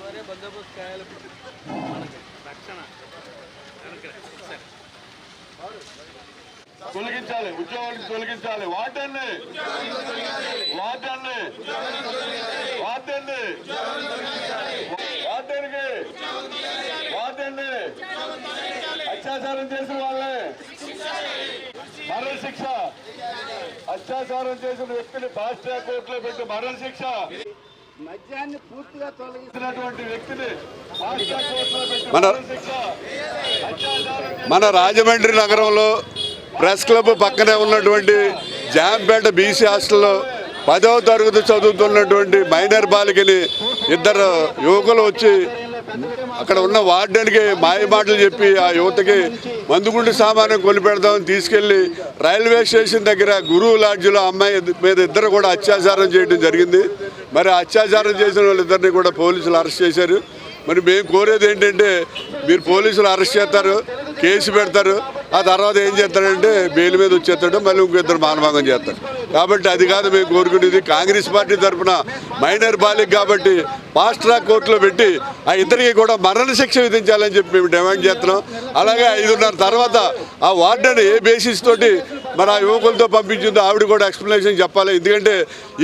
వారే బందోబస్తు కాయాలి రక్షణ తొలగించాలి ఉద్యోగాలు తొలగించాలి. వాటండి వాటండి వాటండి వాటండి వాటండి అత్యాచారం చేసిన వాళ్ళే. మరణ శిక్ష అత్యాచారం చేసిన వ్యక్తిని ఫాస్ట్ ట్రాక్ కోర్టులో పెట్టి మరణ శిక్ష మద్యాన్ని పూర్తిగా తొలగి చేసినటువంటి వ్యక్తిని ఫాస్ట్ ట్రాక్ కోర్టులో పెట్టి మన- మన రాజమండ్రి నగరంలో ప్రెస్ క్లబ్ పక్కనే ఉన్నటువంటి జాంపేట బీసీ హాస్టల్లో పదవ తరగతి చదువుతున్నటువంటి మైనర్ బాలికని ఇద్దరు యువకులు వచ్చి అక్కడ ఉన్న వార్డెన్కి మాయ మాటలు చెప్పి ఆ యువతకి మందుగుండు సామాన్యం కొనిపెడదామని తీసుకెళ్ళి రైల్వే స్టేషన్ దగ్గర గురువు లాడ్జిలో అమ్మాయి మీద ఇద్దరు కూడా అత్యాచారం చేయడం జరిగింది. మరి అత్యాచారం చేసిన వాళ్ళిద్దరిని కూడా పోలీసులు అరెస్ట్ చేశారు. మరి మేము కోరేది ఏంటంటే మీరు పోలీసులు అరెస్ట్ చేస్తారు కేసు పెడతారు. ఆ తర్వాత ఏం చేస్తాడంటే బెయిల్ మీద వచ్చేస్తాడు మళ్ళీ ఇంకో ఇద్దరు మానభంగం చేస్తారు. కాబట్టి అది కాదు మేము కోరుకునేది కాంగ్రెస్ పార్టీ తరఫున మైనర్ బాలిక్ కాబట్టి ఫాస్ట్ ట్రాక్ కోర్టులో పెట్టి ఆ ఇద్దరికి కూడా మరణశిక్ష విధించాలని చెప్పి మేము డిమాండ్ చేస్తున్నాం. అలాగే ఐదున్నర తర్వాత ఆ వార్డెన్ ఏ బేసిస్ తోటి మన ఆ యువకులతో పంపించిందో ఆవిడ కూడా ఎక్స్ప్లెనేషన్ చెప్పాలి. ఎందుకంటే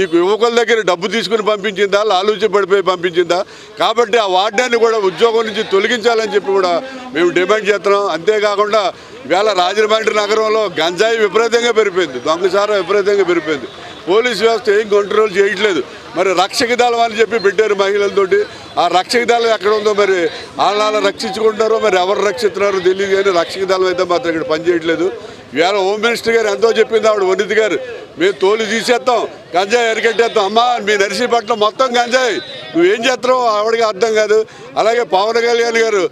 ఈ యువకుల దగ్గర డబ్బు తీసుకుని పంపించిందా లాలూచి పడిపోయి పంపించిందా? కాబట్టి ఆ వార్డాన్ని కూడా ఉద్యోగం నుంచి తొలగించాలని చెప్పి కూడా మేము డిమాండ్ చేస్తున్నాం. అంతేకాకుండా ఇవాళ రాజమండ్రి నగరంలో గంజాయి విపరీతంగా పెరిపోయింది దొంగసారం విపరీతంగా పెరిపోయింది పోలీస్ వ్యవస్థ ఏం కంట్రోల్ చేయట్లేదు. మరి రక్షక దళం అని చెప్పి పెట్టారు మహిళలతోటి. ఆ రక్షక దళం ఎక్కడ ఉందో మరి వాళ్ళ రక్షించుకుంటారో మరి ఎవరు రక్షిస్తున్నారో తెలియదు కానీ రక్షక దళం అయితే మాత్రం ఇక్కడ పనిచేయట్లేదు. ఇవాళ హోమ్ మినిస్టర్ గారు ఎంతో చెప్పింది ఆవిడ వనిత గారు. మేము తోలు తీసేస్తాం గంజాయి ఎరగట్టేస్తాం అమ్మా మీ నర్సీపట్నం మొత్తం గంజాయి. నువ్వేం చేస్తున్నావు ఆవిడకి అర్థం కాదు. అలాగే పవన్ కళ్యాణ్ గారు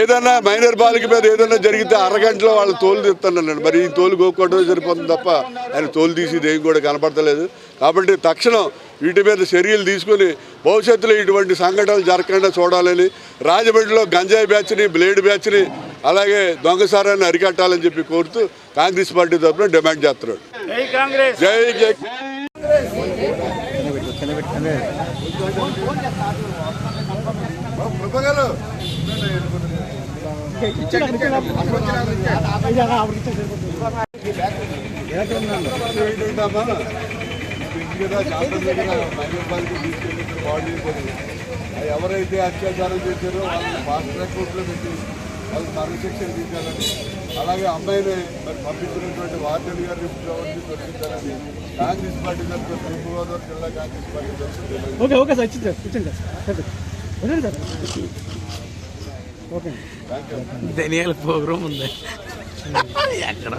ఏదైనా మైనర్ బాలిక మీద ఏదైనా జరిగితే అరగంటలో వాళ్ళు తోలు తీస్తున్నాడు మరి ఈ తోలు గోక్కోవడం సరిపోతుంది తప్ప ఆయన తోలు తీసి ఏం కూడా కనపడతలేదు. కాబట్టి తక్షణం వీటి మీద చర్యలు తీసుకుని భవిష్యత్తులో ఇటువంటి సంఘటనలు జరగకుండా చూడాలని రాజమండ్రిలో గంజాయి బ్యాచ్ని బ్లేడ్ బ్యాచ్ని అలాగే దొంగసారాన్ని అరికట్టాలని చెప్పి కోరుతూ కాంగ్రెస్ పార్టీ తరఫున డిమాండ్ చేస్తున్నాడు. జై కాంగ్రెస్! జై జై ఎవరైతే అత్యాచారం చేశారో వాళ్ళని ఫాస్ట్ ట్రాక్ కోర్టులో పెట్టి వాళ్ళకి మరణశిక్ష విధించాలని అలాగే అమ్మాయిని మరి పంపించినటువంటి వార్డెన్ గారిని తొలగించాలని కాంగ్రెస్ పార్టీ తరఫున తూర్పుగోదావరి జిల్లా కాంగ్రెస్ పార్టీ తరఫున ఓకే ఓకే సార్ ఇచ్చింది సార్ ఇచ్చింది సార్ ఓకే. ధనియాల ప్రోగ్రామ్ ఉంది. ఎక్కడ?